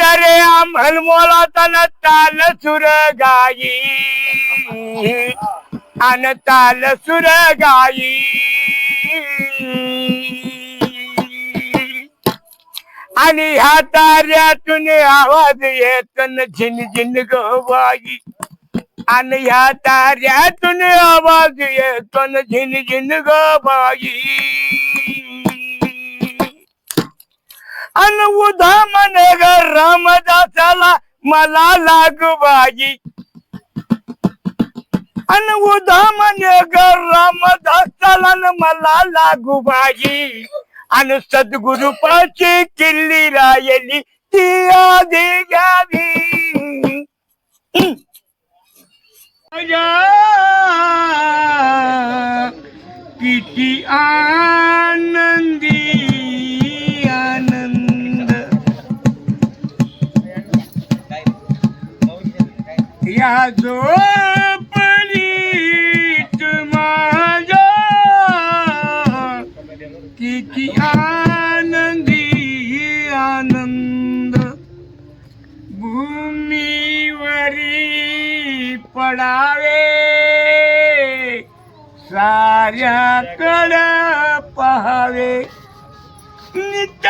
अर रे humble मोलाताना ताल सुर गाई. अन ताल सुर गाई. आणि ह्या ताऱ्यातून आवाज येत झिन झिन गवाई. आणि ह्या ताऱ्यातून आवाज येतो न झिन झिन गवाई. अन उधा म्हणे ग रामदासाला मला लागू बाजी अन उधा म्हणे ग रामदासाला न मला लागू बाजी अन सद्गुरु पाची किल्ली रायली ती आधी घ्यावी किती आनंदी. या झोपडीत माझ्या किती आनंदी आनंद. भूमीवरी पडावे साऱ्याकड पहावे. नित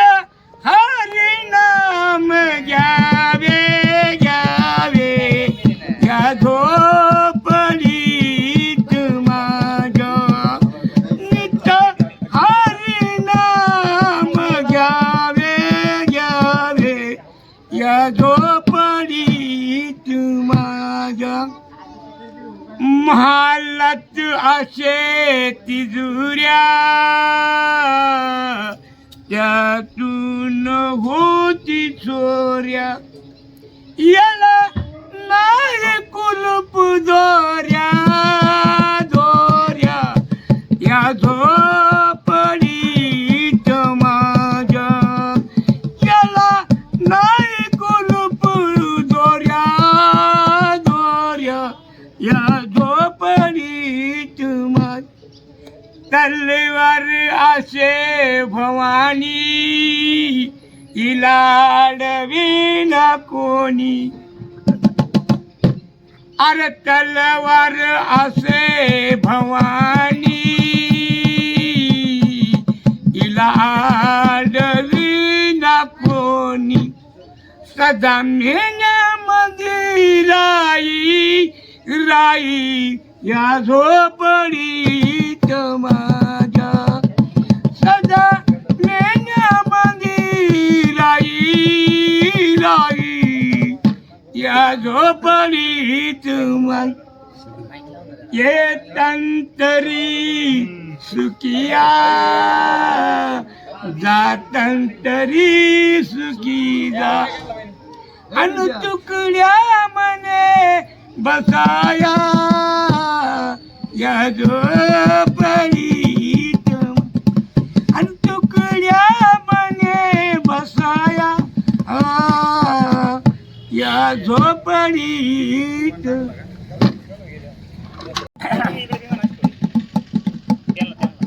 या झोपडीत माझ्या महालात असे तिजुऱ्या. त्यातून होती चोऱ्या. याला नाही कुलप दोऱ्या असे भवानी इलाडवी कोणी. अरे तलवार असे भवानी इलाडवी कोणी. सदा मेन्यामध्ये राई राई या झोपडीत माझ्या येतंतरी सुखिया जातंतरी सुखी जा अनु तुकड्या मने बसाया या झोपडीत अन तुकड्या मने बसाया आ, या झोप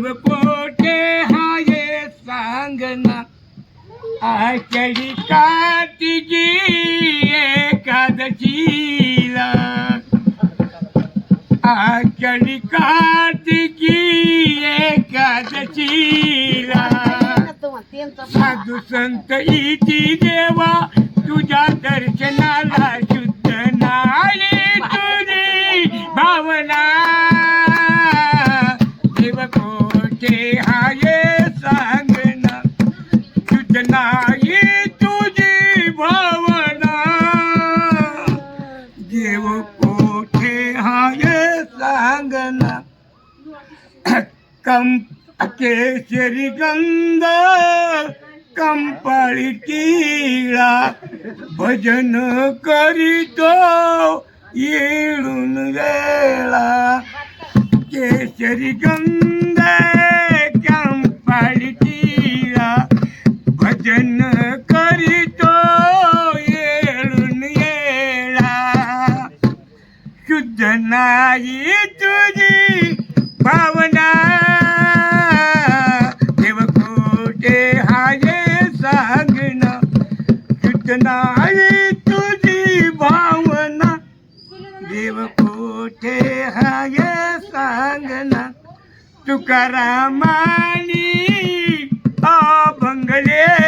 देव कोठे हाय सांगना आषाढी कार्तिकी एकादशीला आषाढी कार्तिकी एकादशीला साधू संत इति देवा तुझ्या दर्शनाला शुद्ध नाही देव कोठे हाये सांगना? कं केशरी गंध कंपाळी टिळा भजन करीतो येळून वेळा. केसरी गंध शुद्ध नाही तुझी भावना देव कोठे हाये सांगना शुद्ध नाही तुझी भावना देव कोठे हाये सांगना तुकारामानी अभंगलेले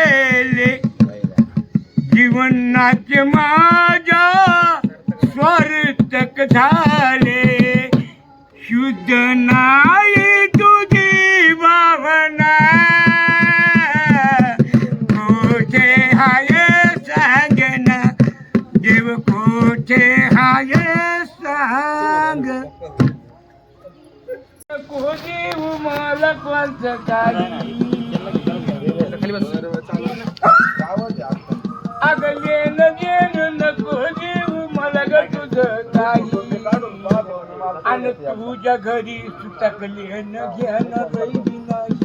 जीवनाचे माझ्या स्वार्थक झाले. शुद्ध नाही तुझी भावना. कोठे हाय सांगना देव कोठे हाय सांग? कोणी मला कोणतं काही अगं येणं घेणं नको तुझं काही आणि तुझ्या घरी सुटकले न घेणं रहिली नाही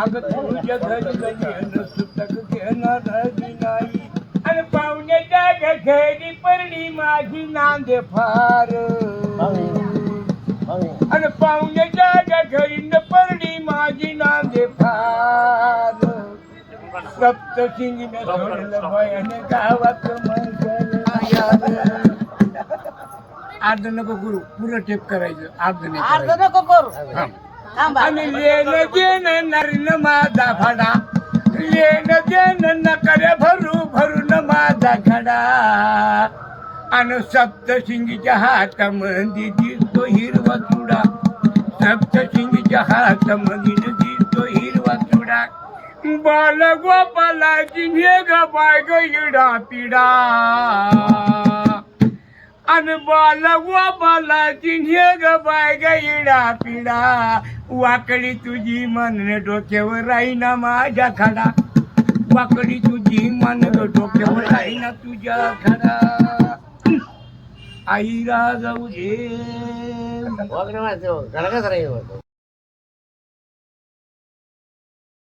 अगं तुझ्या घरी घेणं सुटक घेणं रहिली नाही आणि पाहुण्याच्या घरी परणी माझी नांदे फार. आणि पाहुण्याच्या घरी न परणी माझी नांदे फार. सप्तशिंगीने सोडलं भयान गावात मंगल अर्ध नको करू. पुरं टेप करायचं. अर्ध अर्ध. नको करू. थांबा. आणि लेन देन नरन माझा फडा लेन देन न करे भरू भरून माझा खडा आणि सप्तशिंगीच्या हातामध्ये दिसतो हिरवा चुडा. सप्तशिंगीच्या हातामध्ये दिसतो हिरवा चुडा. बाल गोपालाची ने ग बाय ग इडा पिडा आणि बाल गोपालाची ने ग बाय ग इडा पिडा वाकडी तुझी मन डोक्यावर राहीना माझ्या खडा. वाकडी तुझी मन डोक्यावर राहीना तुझ्या खडा. आई जाऊ दे.